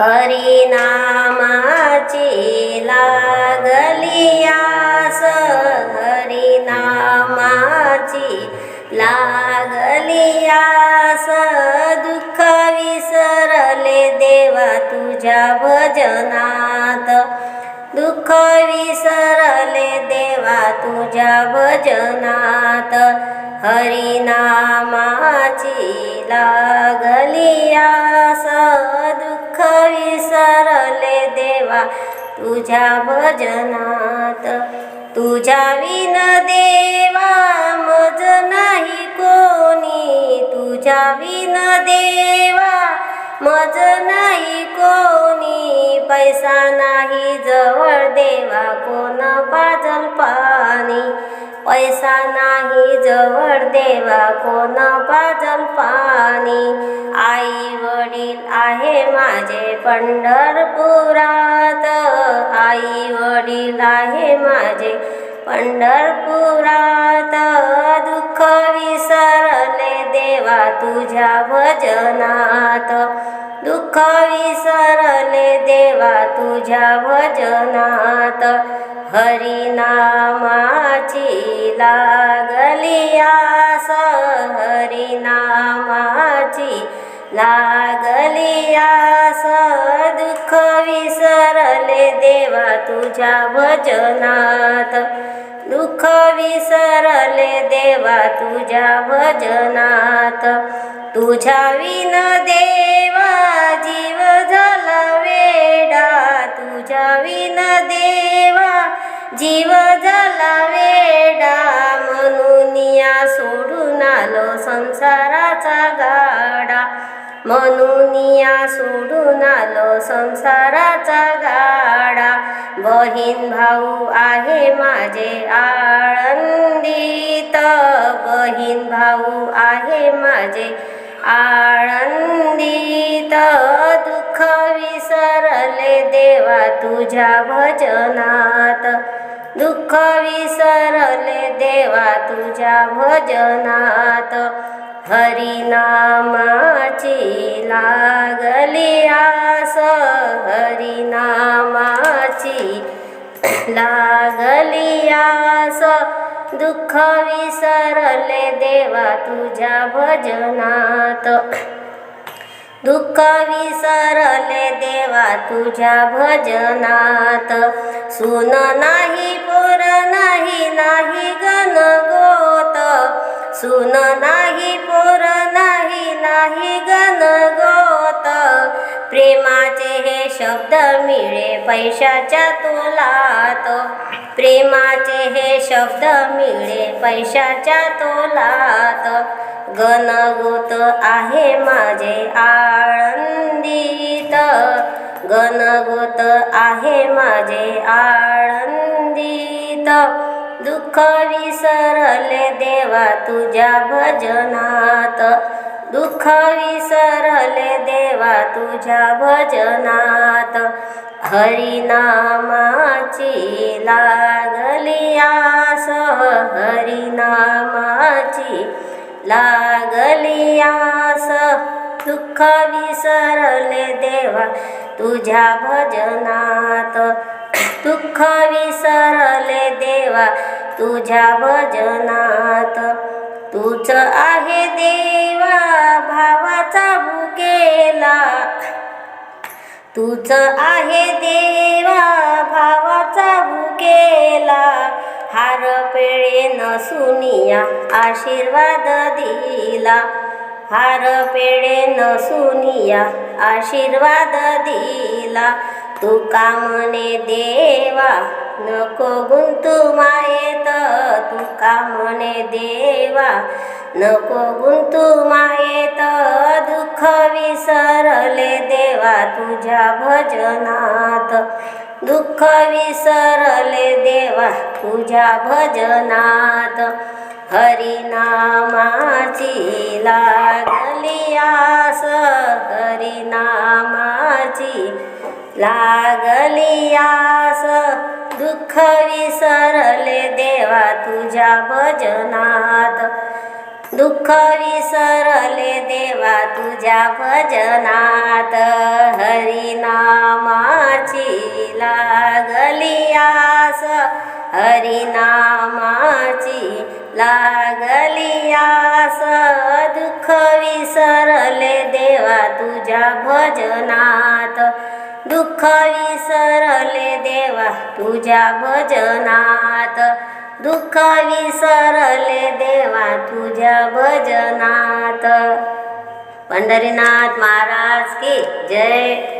हरिनामाची लागली आस हरिनामाची लागली आस. दुःख विसरले देवा तुझ्या भजनात. दुःख विसरले देवा तुझ्या भजनात. हरिनामाची लागली आस विसरले देवा तुझ्या भजनात. तुझ्या विन देवा मज नाही कोणी. तुझ्या विन देवा मज नाही कोणी. पैसा नाही जवळ देवा कोण पाजल पाणी. पैसा नाही जवळ देवा कोण पाजल पाणी? आई वडील आहे माझे पंढरपुरात. आई वडील आहे माझे पंढरपुरात. दुःख विसरले देवा तुझ्या भजनात. दुःख विसरले देवा तुझ्या भजनात. हरिनामाची लागलिया सहरी नामाची. लागलिया स दुःख विसरले देवा तुझ्या भजनात दुःख विसरले देवा तुझ्या भजनात तुझ्या विन देवा घेऊन आलो संसाराचा गाडा. म्हणून या सोडून आलो संसाराचा गाडा. बहीण भाऊ आहे माझे आळंदीत. बहीण भाऊ आहे माझे आळंदीत. दुःख विसरले देवा तुझ्या भजनात. दुःख विसरले देवा तुझ्या भजनात. हरिनामाची लागली आस हरिनामाची लागली आस. दुःख विसरले देवा तुझ्या भजनात. दुःख विसरले देवा तुझ्या भजनात. सुन नाही पुर नाही नाही गणगोत सुन नाही पुर नाही नाही गणगोत प्रेमाचे हे शब्द मिळे पैशाच्या तोलात. प्रेमाचे हे शब्द मिळे पैशाच्या तोलात. गणगोत आहे माझे आळंदीत. गणगोत आहे माझे आळंदीत. दुःख विसरले देवा तुझ्या भजनात. दुःख विसरले देवा तुझ्या भजनात. हरिनामाची लागली आस. हरिनामाची लागली आस. दुःख विसरले देवा तुझ्या भजनात. दुःख विसरले देवा तुझ्या भजनात. तूच आहे देवा भावाचा भुकेला. तूच आहे देवा भावाचा भुकेला. हार पेळे नसुनिया आशीर्वाद दिला. हार पेळे नसुनिया आशीर्वाद दिला. तू कामने देवा नको गुंतू मायेत तुका म्हणे देवा. नको गुंतू मायेत दुःख विसरले देवा तुझ्या भजनात. दुःख विसरले देवा तुझ्या भजनात. हरिनामाची लागली आस हरिनामाची लागली आस. दुःख विसरले देवा तुझ्या भजनात दुःख विसरले देवा तुझ्या भजनात हरिनामाची लागली आस हरिनामाची लागली आस. दुःख विसरले देवा तुझ्या भजनात दुःख विसरले देवा तुझ्या भजनात. दुःख विसरले देवा तुझ्या भजनात. पंढरीनाथ महाराज की जय.